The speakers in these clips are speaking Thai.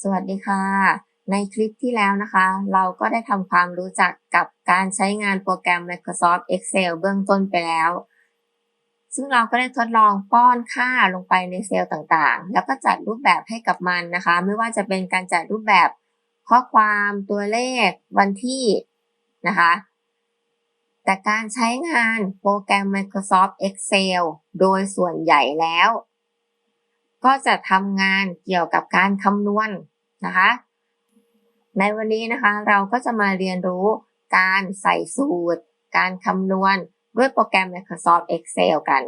สวัสดีค่ะ ในคลิปที่แล้วนะคะ เราก็ได้ทำความรู้จักกับการใช้งานโปรแกรม Microsoft Excel เบื้องต้นไปแล้ว ซึ่งเราก็ได้ทดลองป้อนค่าลงไปในเซลล์ต่างๆ แล้วก็จัดรูปแบบให้กับมันนะคะ ไม่ว่าจะเป็นการจัดรูปแบบข้อความตัวเลขวันที่นะคะแต่การใช้งานโปรแกรม Microsoft Excel โดยส่วนใหญ่แล้ว ก็จะทำงานเกี่ยวกับการคำนวณนะคะ ในวันนี้นะคะเราก็จะมาเรียนรู้การใส่สูตร การคำนวณด้วยโปรแกรม Microsoft Excel กัน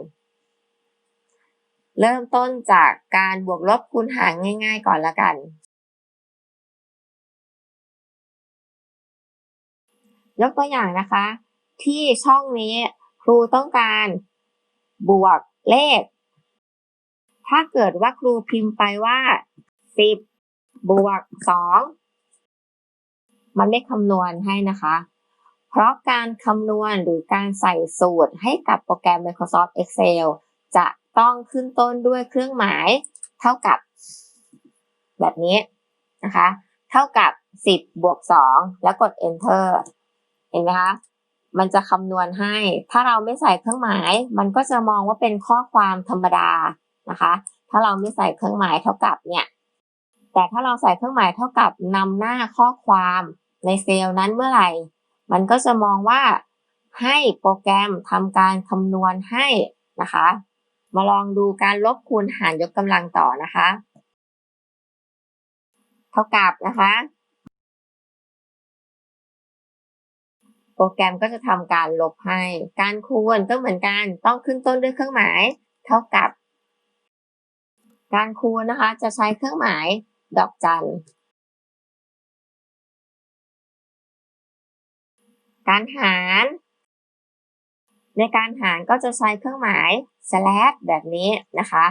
เริ่มต้นจากการบวกลบคูณหารง่าย ๆ ก่อนละกัน ยกตัวอย่างนะคะ ที่ช่องนี้ครูต้องการบวกเลข ถ้าเกิดว่าครูพิมพ์ไปว่า10บบวก2มันไม่คำนวณให้นะคะ เพราะการคำนวณหรือการใส่สูตรให้กับโปรแกรม Microsoft Excel จะต้องขึ้นต้นด้วยเครื่องหมายเท่ากับ แบบนี้นะคะ เท่ากับ 10 บวก 2 แล้วกด enter เห็นไหมคะ มันจะคำนวณให้ ถ้าเราไม่ใส่เครื่องหมาย มันก็จะมองว่าเป็นข้อความธรรมดา นะคะ ถ้าเราไม่ใส่เครื่องหมายเท่ากับเนี่ยแต่ถ้าเราใส่เครื่องหมายเท่ากับนำหน้าข้อความในเซลล์นั้นเมื่อไหร่ มันก็จะมองว่าให้โปรแกรมทำการคำนวณให้นะคะ มาลองดูการลบคูณหารยกกำลังต่อนะคะ เท่ากับนะคะ โปรแกรมก็จะทำการลบให้ การคูณก็เหมือนกันต้องขึ้นต้นด้วยเครื่องหมาย เท่ากับ การคูณนะคะ จะใช้เครื่องหมายดอกจัน การหาร ในการหารก็จะใช้เครื่องหมาย slash แบบนี้นะคะ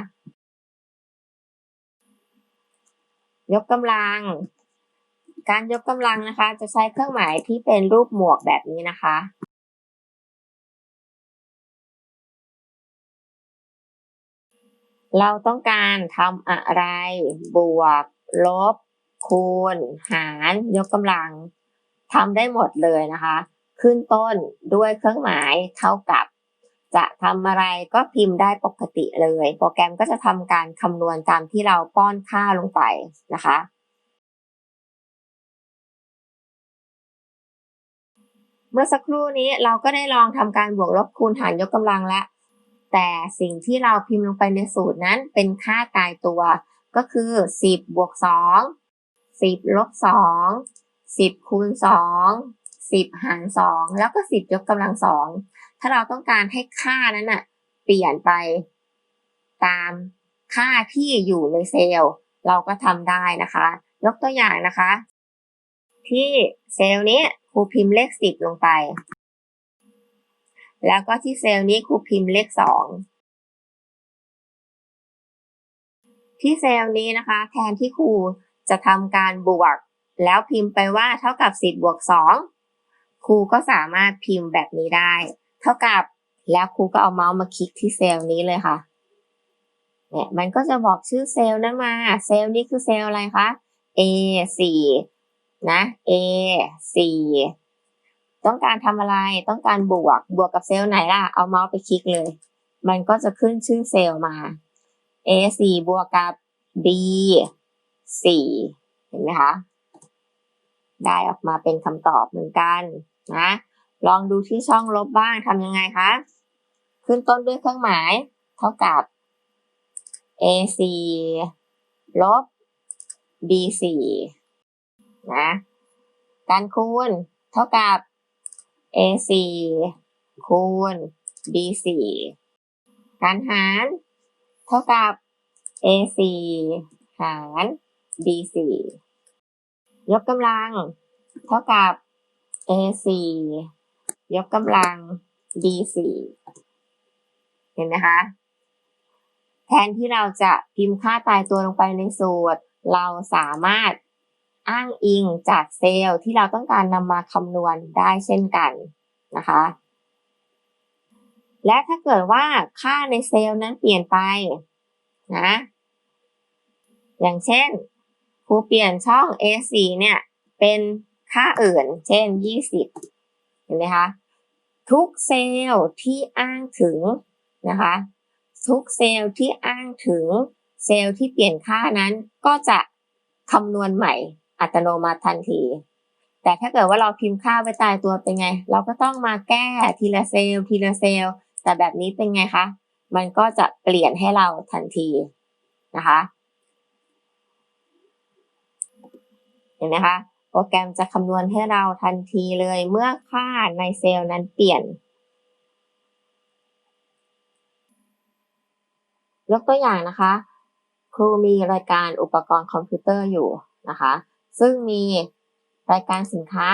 ยกกำลัง การยกกำลังนะคะ จะใช้เครื่องหมายที่เป็นรูปหมวกแบบนี้นะคะ เราต้องการทำอะไร บวก ลบ คูณ หาร ยกกำลังทำได้หมดเลยนะคะ ขึ้นต้นด้วยเครื่องหมายเท่ากับ จะทำอะไรก็พิมพ์ได้ปกติเลย โปรแกรมก็จะทำการคำนวณตามที่เราป้อนค่าลงไปนะคะเมื่อสักครู่นี้เราก็ได้ลองทำการบวกลบคูณหารยกกำลังแล้ว แต่สิ่งที่เราพิมพ์ลงไปในสูตรนั้นเป็นค่าตายตัว ก็คือ 10บวก2 10ลบ2 10คูณ2 10 หาร 2 แล้วก็ 10 ยกกำลัง 2 ถ้าเราต้องการให้ค่านั้นน่ะเปลี่ยนไปตามค่าที่อยู่ในเซลล์ เราก็ทำได้นะคะ ยกตัวอย่างนะคะ ที่เซลล์นี้ครูพิมพ์เลข 10 ลงไป แล้วก็ที่เซลล์นี้ครูพิมพ์เลข 2 ที่เซลล์นี้นะคะ แทนที่ครูจะทำการบวก แล้วพิมพ์ไปว่าเท่ากับ 10บวก2ครูก็สามารถพิมพ์แบบนี้ได้ เท่ากับแล้วครูก็เอาเมาส์มาคลิกที่เซลล์นี้เลยค่ะเนี่ยมันก็จะบอกชื่อเซลล์นั้นมา เซลล์นี้คือเซลล์อะไรคะ A 4นะ A 4 ต้องการทำอะไรต้องการบวกบวกกับเซลล์ไหนล่ะ เอาเมาส์ไปคลิกเลย มันก็จะขึ้นชื่อเซลล์มา A 4บวกกับ B 4เห็นไหมคะ ได้ออกมาเป็นคำตอบเหมือนกันนะ ลองดูที่ช่องลบบ้างทำยังไงคะ ขึ้นต้นด้วยเครื่องหมาย เท่ากับ A 4ลบ B 4นะ การคูณเท่ากับ A 4 คูณ B 4 การหาร เท่ากับ A 4 หาร B 4 ยกกำลัง เท่ากับ A 4 ยกกำลัง B 4 เห็นไหมคะ แทนที่เราจะพิมพ์ค่าตายตัวลงไปในสูตร เราสามารถ อ้างอิงจากเซลล์ที่เราต้องการนำมาคำนวณได้เช่นกันนะคะ และถ้าเกิดว่าค่าในเซลล์นั้นเปลี่ยนไปนะ อย่างเช่นครูเปลี่ยนช่อง A4 เนี่ยเป็นค่าอื่น เช่น 20 เห็นไหมคะ ทุกเซลล์ที่อ้างถึงนะคะ ทุกเซลล์ที่อ้างถึงเซลล์ที่เปลี่ยนค่านั้นก็จะคำนวณใหม่ อัตโนมัติทันที แต่ถ้าเกิดว่าเราพิมพ์ค่าไว้ตายตัวเป็นไง เราก็ต้องมาแก้ทีละเซลล์ทีละเซลล์แต่แบบนี้เป็นไงคะ มันก็จะเปลี่ยนให้เราทันทีนะคะ เห็นไหมคะ โปรแกรมจะคำนวณให้เราทันทีเลยเมื่อค่าในเซลล์นั้นเปลี่ยน ยกตัวอย่างนะคะ ครูมีรายการอุปกรณ์คอมพิวเตอร์อยู่นะคะ ซึ่งมีรายการสินค้า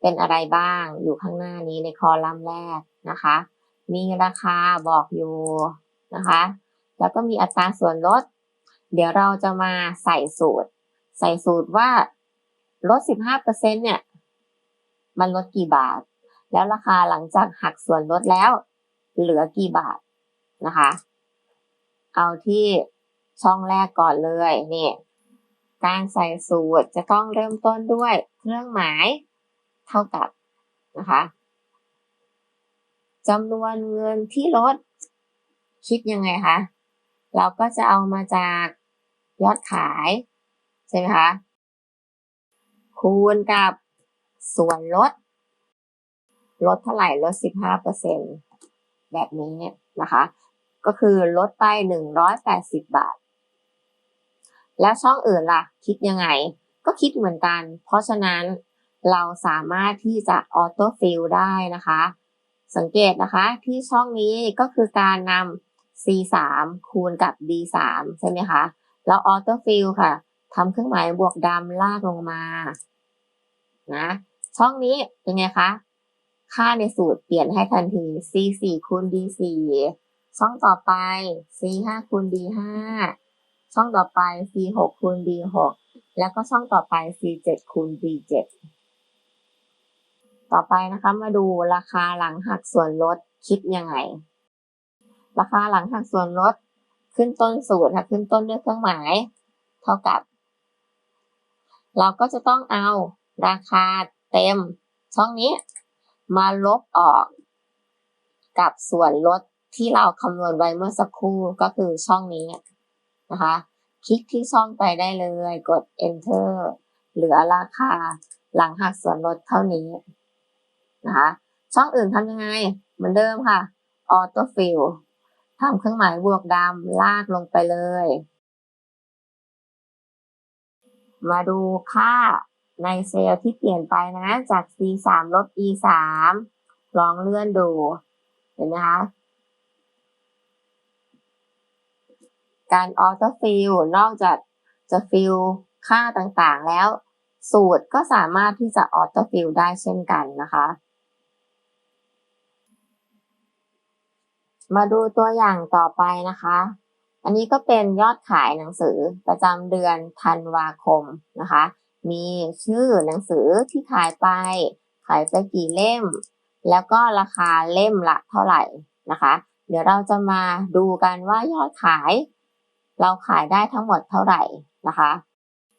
เป็นอะไรบ้างอยู่ข้างหน้านี้ในคอลัมน์แรกนะคะ มีราคาบอกอยู่นะคะ แล้วก็มีอัตราส่วนลด เดี๋ยวเราจะมาใส่สูตร ใส่สูตรว่าลด 15%เนี่ย มันลดกี่บาท แล้วราคาหลังจากหักส่วนลดแล้ว เหลือกี่บาทนะคะ เอาที่ช่องแรกก่อนเลยนี่ การใส่สูตรจะต้องเริ่มต้นด้วยเครื่องหมายเท่ากับนะคะจำนวนเงินที่ลดคิดยังไงคะ เราก็จะเอามาจากยอดขาย ใช่ไหมคะ คูณกับส่วนลด ลดเท่าไหร่ลด 15%แบบนี้นะคะ ก็คือลดไป 180 บาท แล้วช่องอื่นล่ะ คิดยังไง ก็คิดเหมือนกัน เพราะฉะนั้นเราสามารถที่จะออโต้ฟิลได้นะคะ สังเกตนะคะที่ช่องนี้ก็คือการนำ C3 คูณกับ D3 ใช่ไหมคะ แล้วออโต้ฟิลค่ะทำเครื่องหมายบวกดำลากลงมา นะ ช่องนี้เป็นไงคะ ค่าในสูตรเปลี่ยนให้ทันที C4 คูณ D4 ช่องต่อไป C5 คูณ D5 ช่องต่อไป C6 คูณ D6 แล้วก็ช่องต่อไป C7 คูณ D7 ต่อไปนะคะมาดูราคาหลังหักส่วนลดคิดยังไง ราคาหลังหักส่วนลดขึ้นต้นสูตรค่ะขึ้นต้นด้วยเครื่องหมาย เท่ากับ เราก็จะต้องเอาราคาเต็มช่องนี้ มาลบออก กับส่วนลดที่เราคำนวณไว้เมื่อสักครู่ก็คือช่องนี้ นะคะ คลิกที่ช่องไปได้เลย กด enter เหลือราคาหลังหักส่วนลดเท่านี้นะคะ ช่องอื่นทำยังไง เหมือนเดิมค่ะ auto fill ทำเครื่องหมายบวกดำลากลงไปเลย มาดูค่าในเซลล์ที่เปลี่ยนไปนะ จาก C 3 ลบ E 3 ลองเลื่อนดู เห็นไหมคะ การออโต้ฟิลนอกจากจะฟิลค่าต่างๆ แล้ว สูตรก็สามารถที่จะออโต้ฟิลได้เช่นกันนะคะ มาดูตัวอย่างต่อไปนะคะ อันนี้ก็เป็นยอดขายหนังสือประจำเดือนธันวาคมนะคะ มีชื่อหนังสือที่ขายไป ขายไปกี่เล่ม แล้วก็ราคาเล่มละเท่าไหร่นะคะ เดี๋ยวเราจะมาดูกันว่ายอดขาย เราขายได้ทั้งหมดเท่าไหร่นะคะ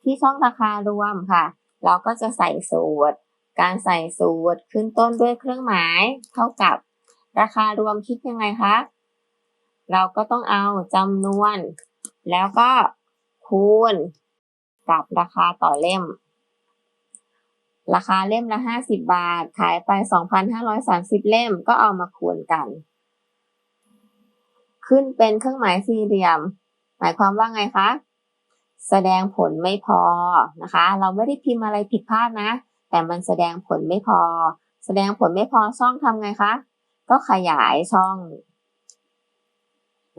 ที่ช่องราคารวมค่ะ เราก็จะใส่สูตร การใส่สูตรขึ้นต้นด้วยเครื่องหมาย เท่ากับ ราคารวมคิดยังไงคะ เราก็ต้องเอาจำนวน แล้วก็คูณ กับราคาต่อเล่ม ราคาเล่มละ 50 บาท ขายไป 2,530 เล่มก็เอามาคูณกัน ขึ้นเป็นเครื่องหมายสี่เหลี่ยม หมายความว่าไงคะ แสดงผลไม่พอนะคะ เราไม่ได้พิมพ์อะไรผิดพลาดนะ แต่มันแสดงผลไม่พอ แสดงผลไม่พอช่องทำไงคะ ก็ขยายช่อง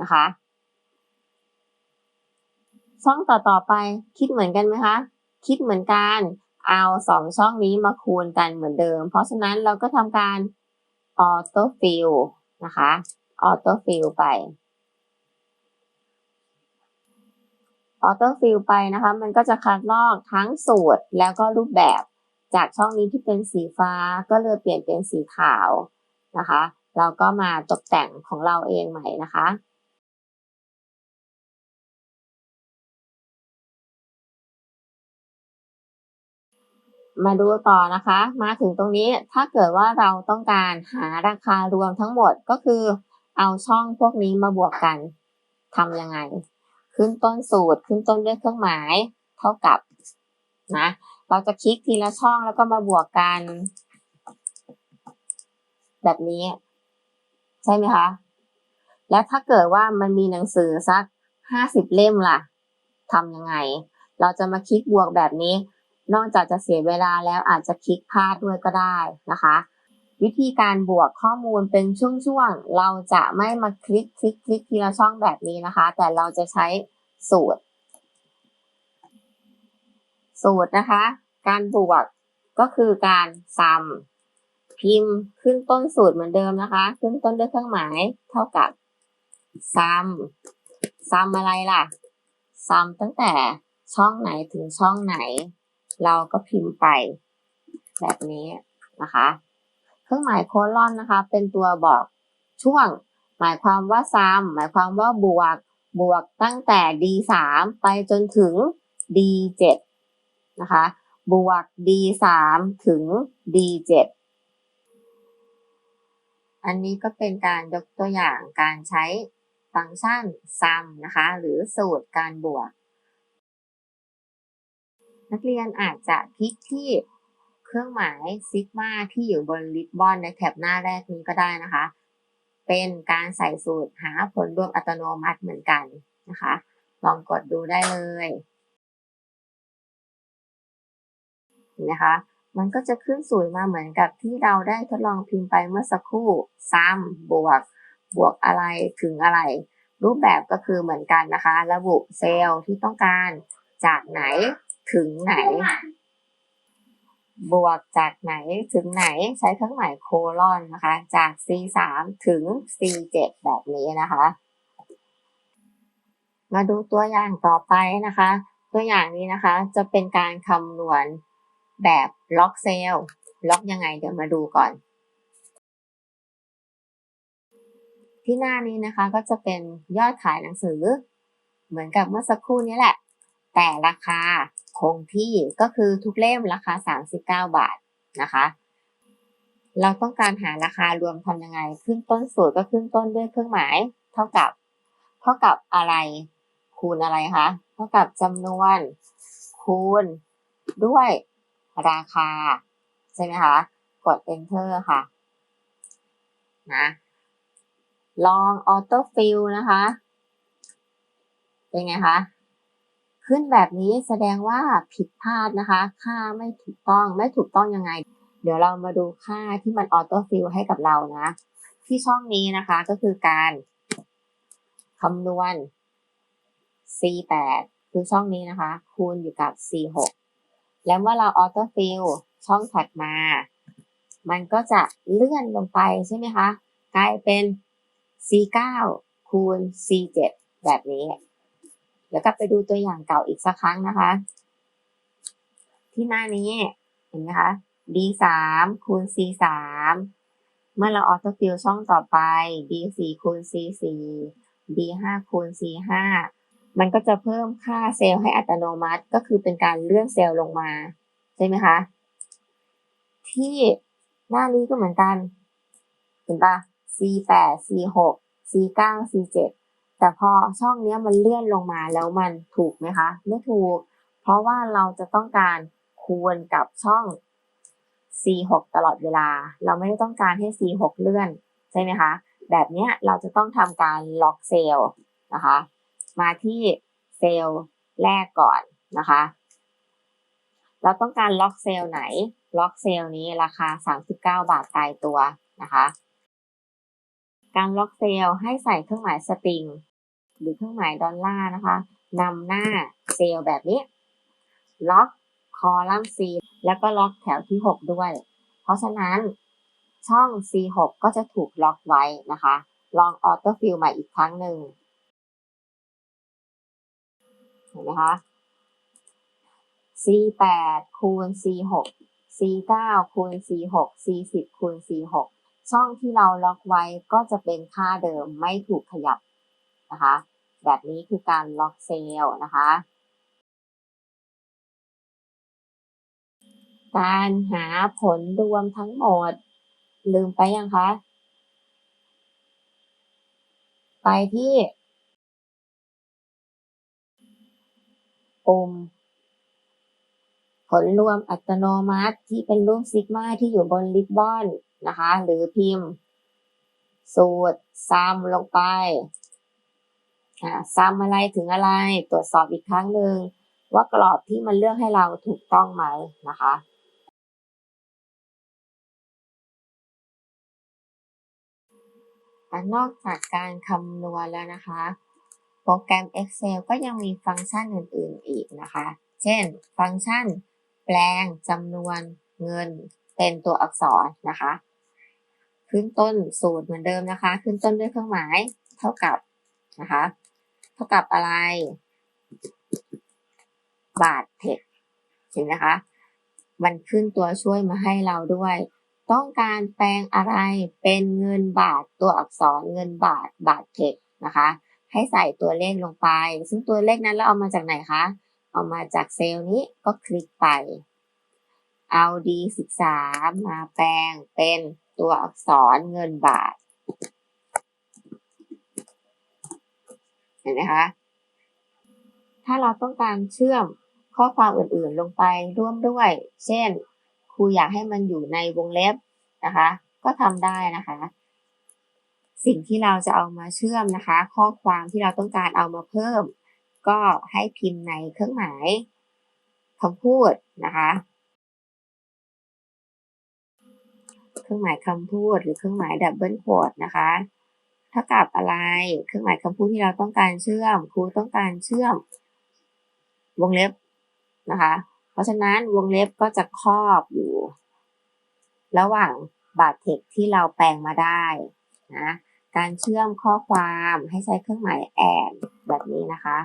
นะคะ ช่องต่อต่อไปคิดเหมือนกันไหมคะ คิดเหมือนกันเอาสองช่องนี้มาคูณกันเหมือนเดิม เพราะฉะนั้นเราก็ทำการออโต้ฟิลนะคะออโต้ฟิลไป ออโต้ฟิลไปนะคะ มันก็จะคัดลอกทั้งสูตรแล้วก็รูปแบบ จากช่องนี้ที่เป็นสีฟ้าก็เลยเปลี่ยนเป็นสีขาวนะคะ เราก็มาตกแต่งของเราเองใหม่นะคะมาดูต่อนะคะ มาถึงตรงนี้ถ้าเกิดว่าเราต้องการหาราคารวมทั้งหมดก็คือ เอาช่องพวกนี้มาบวกกันทำยังไง ขึ้นต้นสูตรขึ้นต้นด้วยเครื่องหมาย เท่ากับนะเราจะคลิกทีละช่องแล้วก็มาบวกกัน แบบนี้ ใช่ไหมคะ แล้วถ้าเกิดว่ามันมีหนังสือสักห้าสิบเล่มล่ะทำยังไง เราจะมาคลิกบวกแบบนี้ นอกจากจะเสียเวลาแล้วอาจจะคลิกพลาดด้วยก็ได้นะคะ วิธีการบวกข้อมูลเป็นช่วงๆ เราจะไม่มาคลิกคลิกคลิกทีละช่องแบบนี้นะคะ แต่เราจะใช้สูตร สูตรนะคะ การบวกก็คือการซัมพิมพ์ขึ้นต้นสูตรเหมือนเดิมนะคะ ขึ้นต้นด้วยเครื่องหมาย เท่ากับซัมซัมอะไรล่ะซัมตั้งแต่ช่องไหนถึงช่องไหน เราก็พิมพ์ไปแบบนี้นะคะ เครื่องหมายโคลอนนะคะ เป็นตัวบอกช่วง หมายความว่าซัมหมายความว่าบวก บวกตั้งแต่ d 3 ไปจนถึง d 7 นะคะ บวก d 3 ถึง d 7 อันนี้ก็เป็นการยกตัวอย่างการใช้ฟังก์ชัน sum นะคะ หรือสูตรการบวก นักเรียนอาจจะคลิกที่ รื่องหมายซิกมาที่อยู่บนริบบอนในแถบหน้าแรกนี้ก็ได้นะคะ เป็นการใส่สูตรหาผลรวมอัตโนมัติเหมือนกันนะคะ ลองกดดูได้เลยนไหมคะ มันก็จะขึ้นสูตรมาเหมือนกับที่เราได้ทดลองพิมพ์ไปเมื่อสักครู่ซ้ำบวก บวกอะไรถึงอะไร รูปแบบก็คือเหมือนกันนะคะ ระบุเซลล์ที่ต้องการจากไหนถึงไหน บวกจากไหนถึงไหนใช้เครื่องหมายโคลอนนะคะ จาก C3 ถึง C7 แบบนี้นะคะ มาดูตัวอย่างต่อไปนะคะ ตัวอย่างนี้นะคะจะเป็นการคำนวณแบบล็อกเซลล์ล็อกยังไงเดี๋ยวมาดูก่อน ที่หน้านี้นะคะก็จะเป็นยอดขายหนังสือ เหมือนกับเมื่อสักครู่นี้แหละ แต่ราคา คงที่ก็คือทุกเล่มราคา 39 บาทนะคะ เราต้องการหาราคารวมทำยังไง ขึ้นต้นสูตรก็ขึ้นต้นด้วยเครื่องหมาย เท่ากับ เท่ากับอะไร คูณอะไรคะ เท่ากับจำนวน คูณด้วยราคา ใช่ไหมคะ กด enter ค่ะ นะ ลอง auto fill นะคะ เป็นไงคะ ขึ้นแบบนี้แสดงว่าผิดพลาดนะคะ ค่าไม่ถูกต้องไม่ถูกต้องยังไง เดี๋ยวเรามาดูค่าที่มัน auto fill ให้กับเรานะ ที่ช่องนี้นะคะก็คือการคำนวณ C8 คือช่องนี้นะคะ คูณอยู่กับ C6 แล้วเมื่อเราออโต้ฟิลช่องถัดมา มันก็จะเลื่อนลงไปใช่ไหมคะ กลายเป็น C9 คูณ C7 แบบนี้ ดี๋ยวกลับไปดูตัวอย่างเก่าอีกสักครั้งนะคะ ที่หน้านี้เห็นไหมคะ D3 คูณ C3 เมื่อเราออโต้ฟิลช่องต่อไป D4 คูณ C4 D5 คูณ C5 มันก็จะเพิ่มค่าเซลล์ให้อัตโนมัติก็คือเป็นการเลื่อนเซลล์ลงมาใช่ไหมคะ ที่หน้านี้ก็เหมือนกัน เห็นปะ C8 C6 C9 C7 แต่พอช่องนี้มันเลื่อนลงมาแล้วมันถูกไหมคะ ไม่ถูก เพราะว่าเราจะต้องการคูณกับช่อง C6 ตลอดเวลา เราไม่ได้ต้องการให้ C6 เลื่อนใช่ไหมคะ แบบนี้เราจะต้องทำการล็อกเซลล์นะคะ มาที่เซลล์แรกก่อนนะคะ เราต้องการล็อกเซลล์ไหน ล็อกเซลล์นี้ราคา 39 บาทตายตัวนะคะ การล็อกเซลล์ให้ใส่เครื่องหมายสตริง หรือเครื่องหมายดอลลาร์นะคะนำหน้าเซลล์แบบนี้ ล็อกคอลัมน์ C แล้วก็ล็อกแถวที่ 6 ด้วย เพราะฉะนั้นช่อง C6 ก็จะถูกล็อกไว้นะคะ ลองออโต้ฟิลใหม่อีกครั้งหนึ่งเห็นไหมคะ C8 คูณ C6 C9 คูณ C6 C10 คูณ C6 ช่องที่เราล็อกไว้ก็จะเป็นค่าเดิมไม่ถูกขยับนะคะ แบบนี้คือการล็อกเซลล์นะคะ การหาผลรวมทั้งหมด ลืมไปยังคะ ไปที่ปุ่ม ผลรวมอัตโนมัติที่เป็นรูปซิกมาที่อยู่บนริบบอนนะคะ หรือพิมพ์ สูตรซ้ำลงไปซ้ำอะไรถึงอะไรตรวจสอบอีกครั้งหนึ่งว่ากรอบที่มันเลือกให้เราถูกต้องไหมนะคะนอกจากการคำนวณแล้วนะคะ โปรแกรม Excel ก็ยังมีฟังก์ชันอื่น ๆ อีกนะคะ เช่น ฟังก์ชัน แปลงจำนวนเงินเป็นตัวอักษรนะคะ ขึ้นต้นสูตรเหมือนเดิมนะคะ ขึ้นต้นด้วยเครื่องหมายเท่ากับนะคะ เท่ากับอะไร บาทเทคเห็นนะคะ มันขึ้นตัวช่วยมาให้เราด้วย ต้องการแปลงอะไรเป็นเงินบาทตัวอักษรเงินบาทบาทเทคนะคะ ให้ใส่ตัวเลขลงไป ซึ่งตัวเลขนั้นเราเอามาจากไหนคะ เอามาจากเซลล์นี้ก็คลิกไป เอา D13 มาแปลงเป็นตัวอักษรเงินบาท เห็นไหมคะ ถ้าเราต้องการเชื่อมข้อความอื่นๆลงไปร่วมด้วย เช่น ครูอยากให้มันอยู่ในวงเล็บนะคะ ก็ทำได้นะคะ สิ่งที่เราจะเอามาเชื่อมนะคะ ข้อความที่เราต้องการเอามาเพิ่ม ก็ให้พิมพ์ในเครื่องหมายคำพูดนะคะ เครื่องหมายคำพูดหรือเครื่องหมายดับเบิลโคดนะคะเท่ากับอะไรเครื่องหมายคำพูดที่เราต้องการเชื่อมครูต้องการเชื่อม วงเล็บนะคะ เพราะฉะนั้นวงเล็บก็จะครอบอยู่ ระหว่างบาดเทคที่เราแปลงมาได้นะการเชื่อมข้อความให้ใช้เครื่องหมายแอนแบบนี้นะคะ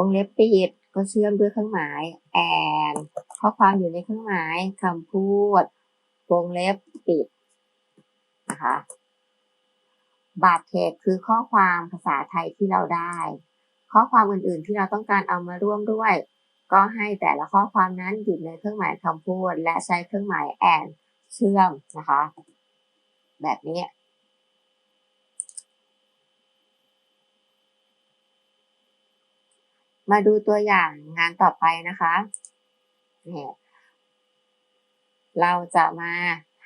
วงเล็บปิดก็เชื่อมด้วยเครื่องหมาย and ข้อความอยู่ในเครื่องหมายคำพูด วงเล็บปิดนะคะบาดเทคคือข้อความภาษาไทยที่เราได้ ข้อความอื่นๆที่เราต้องการเอามาร่วมด้วย ก็ให้แต่ละข้อความนั้นอยู่ในเครื่องหมายคำพูด และใช้เครื่องหมาย and เชื่อมนะคะ แบบนี้ มาดูตัวอย่างงานต่อไปนะคะเนี่ยเราจะมา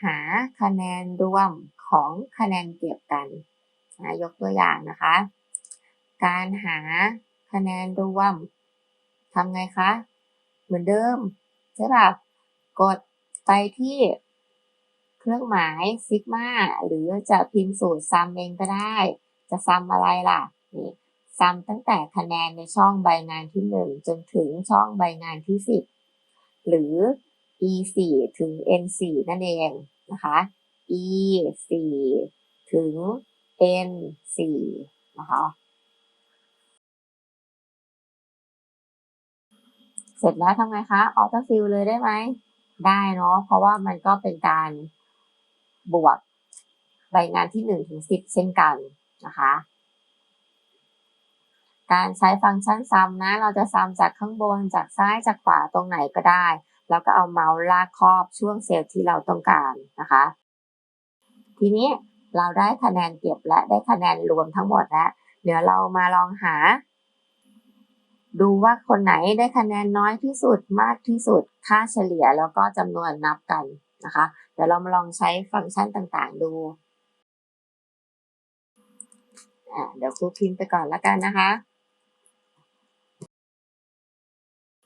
หาคะแนนรวมของคะแนนเก็บกันนะยกตัวอย่างนะคะ การหาคะแนนรวมทำไงคะ เหมือนเดิมใช่ป่ะกดไปที่เครื่องหมายซิกมาหรือจะพิมพ์สูตรซัมเองก็ได้ จะซัมอะไรล่ะนี่ ซ้ำตั้งแต่คะแนนในช่องใบงานที่ 1 จนถึงช่องใบงานที่ 10 หรือ e 4 ถึง n 4 นั่นเองนะคะ e 4 ถึง n 4 นะคะเสร็จแล้วทำไงคะออโต้ฟิลเลยได้ไหม ได้เนาะเพราะว่ามันก็เป็นการบวกใบงานที่1ถึง10 เช่นกันนะคะ การใช้ฟังก์ชันซ้ำนะ เราจะซ้ำจากข้างบนจากซ้ายจากขวาตรงไหนก็ได้ แล้วก็เอาเมาส์ลากครอบช่วงเซลล์ที่เราต้องการนะคะ ทีนี้เราได้คะแนนเก็บและได้คะแนนรวมทั้งหมดแล้ว เดี๋ยวเรามาลองหา ดูว่าคนไหนได้คะแนนน้อยที่สุดมากที่สุด ค่าเฉลี่ยแล้วก็จำนวนนับกันนะคะ เดี๋ยวเรามาลองใช้ฟังก์ชันต่างๆ ดูเดี๋ยวครูพิมพ์ไปก่อนแล้วกันนะคะ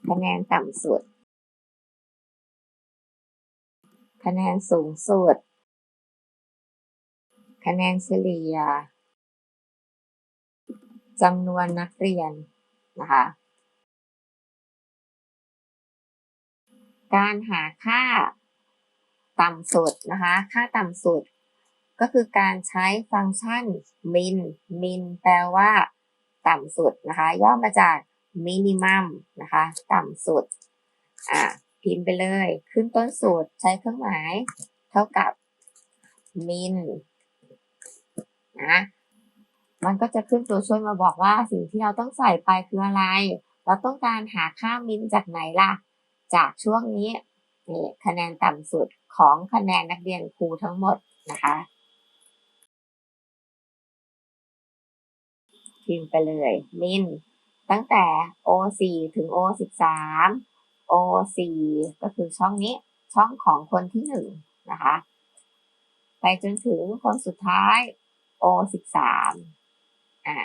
คะแนนต่ำสุด คะแนนสูงสุด คะแนนเฉลี่ยจำนวนนักเรียนนะคะการหาค่าต่ำสุดนะคะ ค่าต่ำสุด ก็คือการใช้ฟังก์ชัน min min แปลว่า ต่ำสุดนะคะ ย่อมาจาก มินิมัมนะคะ ต่ำสุด อ่า พิมพ์ไปเลย ขึ้นต้นสูตรใช้เครื่องหมาย เท่ากับมินนะมันก็จะขึ้นตัวช่วยมาบอกว่าสิ่งที่เราต้องใส่ไปคืออะไร เราต้องการหาค่ามินจากไหนล่ะ จากช่วงนี้นี่คะแนนต่ำสุดของคะแนนนักเรียนครูทั้งหมดนะคะพิมพ์ไปเลยมิน ตั้งแต่ O4 ถึง O13 O4 ก็คือช่องนี้ช่องของคนที่หนึ่งนะคะไปจนถึงคนสุดท้าย O13 อ่า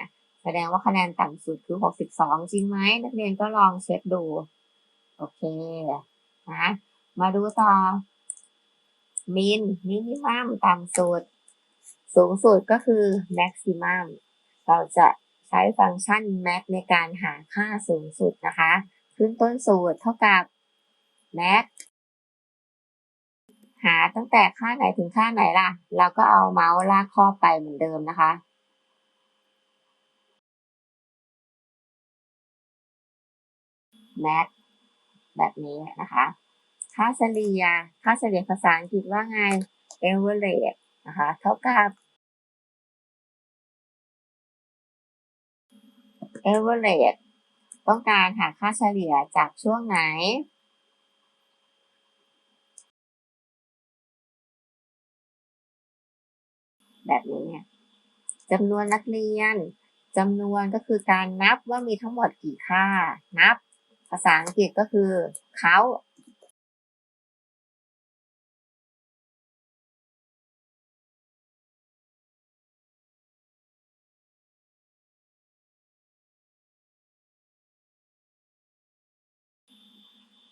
แสดงว่าคะแนนต่ำสุดคือ 62 จริงไหมนักเรียนก็ลองเช็คดู โอเคนะมาดูต่อ มินมินิมัมต่ำสุด สูงสุดก็คือ maximum เราจะ ช้ฟังก์ชัน max ในการหาค่าสูงสุดนะคะ ขึ้นต้นสูตรเท่ากับ max หาตั้งแต่ค่าไหนถึงค่าไหนล่ะ เราก็เอาเมาส์ลากข้อไปเหมือนเดิมนะคะ max แบบนี้นะคะ ค่าเฉลี่ย ค่าเฉลี่ยภาษาอังกฤษว่าไง average นะคะ เท่ากับ average ต้องการหาค่าเฉลี่ยจากช่วงไหน แบบนี้เนี่ยจำนวนนักเรียนจำนวนก็คือการนับว่ามีทั้งหมดกี่ค่า นับ ภาษาอังกฤษก็คือเ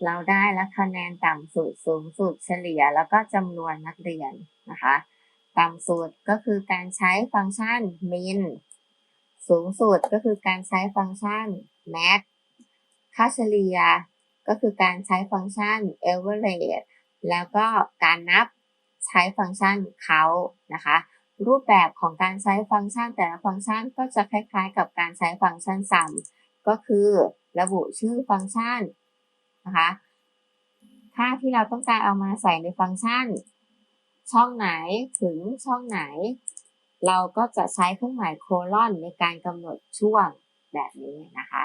เราได้แล้วคะแนนต่ำสุดสูงสุดเฉลี่ย แล้วก็จำนวนนักเรียนนะคะ ต่ำสุดก็คือการใช้ฟังก์ชัน min สูงสุดก็คือการใช้ฟังก์ชัน max ค่าเฉลี่ยก็คือการใช้ฟังก์ชัน average แล้วก็การนับใช้ฟังก์ชัน count นะคะ รูปแบบของการใช้ฟังก์ชัน แต่ละฟังก์ชันก็จะคล้ายๆ กับการใช้ฟังก์ชัน sum ก็คือระบุชื่อฟังก์ชัน นะคะ ค่าที่เราต้องการเอามาใส่ในฟังก์ชัน ช่องไหนถึงช่องไหน เราก็จะใช้เครื่องหมายโคลอนในการกำหนดช่วงแบบนี้นะคะ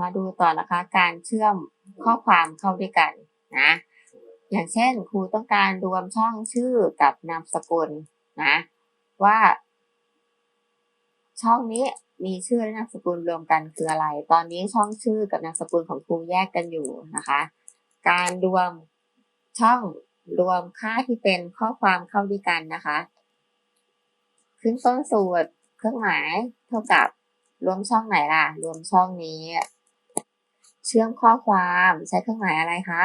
มาดูต่อนะคะการเชื่อมข้อความเข้าด้วยกันนะ อย่างเช่นครูต้องการรวมช่องชื่อกับนามสกุลนะว่าช่องนี้ มีชื่อและนามสกุลรวมกันคืออะไร ตอนนี้ช่องชื่อกับนามสกุลของครูแยกกันอยู่นะคะ การรวมช่องรวมค่าที่เป็นข้อความเข้าด้วยกันนะคะ ขึ้นต้นสูตรเครื่องหมายเท่ากับรวมช่องไหนล่ะ รวมช่องนี้ เชื่อมข้อความใช้เครื่องหมายอะไรคะ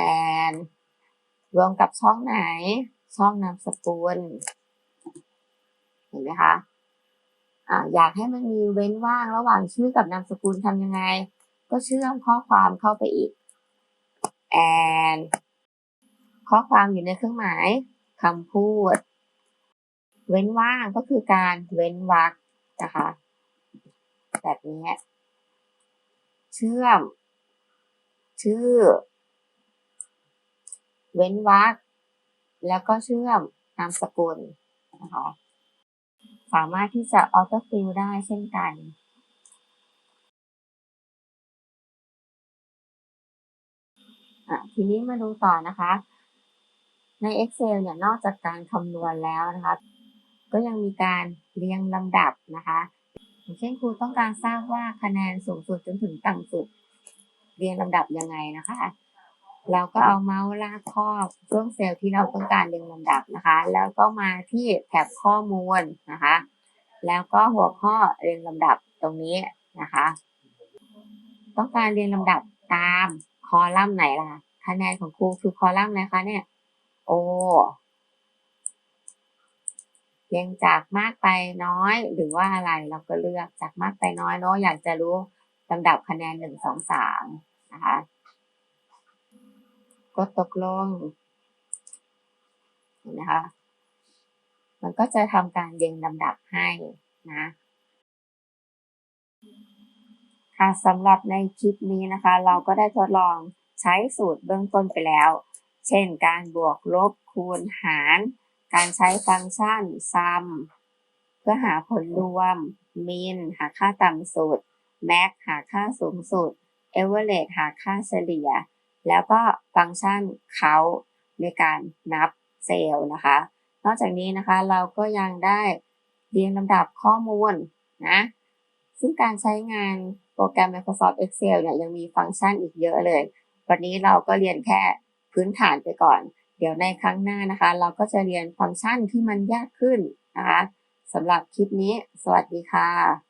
and รวมกับช่องไหน ช่องนามสกุลเห็นไหมคะ อยากให้มันมีเว้นว่างระหว่างชื่อกับนามสกุลทำยังไง ก็เชื่อมข้อความเข้าไปอีก and ข้อความอยู่ในเครื่องหมายคำพูด เว้นว่างก็คือการเว้นวรรคนะคะ แบบนี้เชื่อม ชื่อ เว้นวรรคแล้วก็เชื่อมนามสกุลนะคะ สามารถที่จะออโต้ฟิลได้เช่นกันอะทีนี้มาดูต่อนะคะ ใน Excel เนี่ยนอกจากการคำนวณแล้วนะคะ ก็ยังมีการเรียงลำดับนะคะอย่างเช่นครูต้องการทราบว่าคะแนนสูงสุดจนถึงต่ำสุด เรียงลำดับยังไงนะคะ เราก็เอาเมาส์ลากครอบช่วงเซลล์ที่เราต้องการเรียงลำดับนะคะ แล้วก็มาที่แถบข้อมูลนะคะ แล้วก็หัวข้อเรียงลำดับตรงนี้นะคะ ต้องการเรียงลำดับตามคอลัมน์ไหนล่ะ คะแนนของครูคือคอลัมน์อะไรคะเนี่ยโอเรียงจากมากไปน้อยหรือว่าอะไรเราก็เลือกจากมากไปน้อยเนาะอยากจะรู้ลำดับคะแนนหนึ่งสองสามนะคะ ก็ตกลง เห็นไหมคะ มันก็จะทำการเรียงลำดับให้นะค่ะสำหรับในคลิปนี้นะคะ เราก็ได้ทดลองใช้สูตรเบื้องต้นไปแล้ว เช่นการบวกลบคูณหาร การใช้ฟังก์ชัน sum เพื่อหาผลรวม min หาค่าต่ำสุด max หาค่าสูงสุด average หาค่าเฉลี่ย แล้วก็ฟังก์ชัน count ในการนับเซลล์นะคะ นอกจากนี้นะคะเราก็ยังได้เรียงลำดับข้อมูลนะ ซึ่งการใช้งานโปรแกรม Microsoft Excel เนี่ยยังมีฟังก์ชันอีกเยอะเลย วันนี้เราก็เรียนแค่พื้นฐานไปก่อน เดี๋ยวในครั้งหน้านะคะ เราก็จะเรียนฟังก์ชันที่มันยากขึ้นนะคะสำหรับคลิปนี้ สวัสดีค่ะ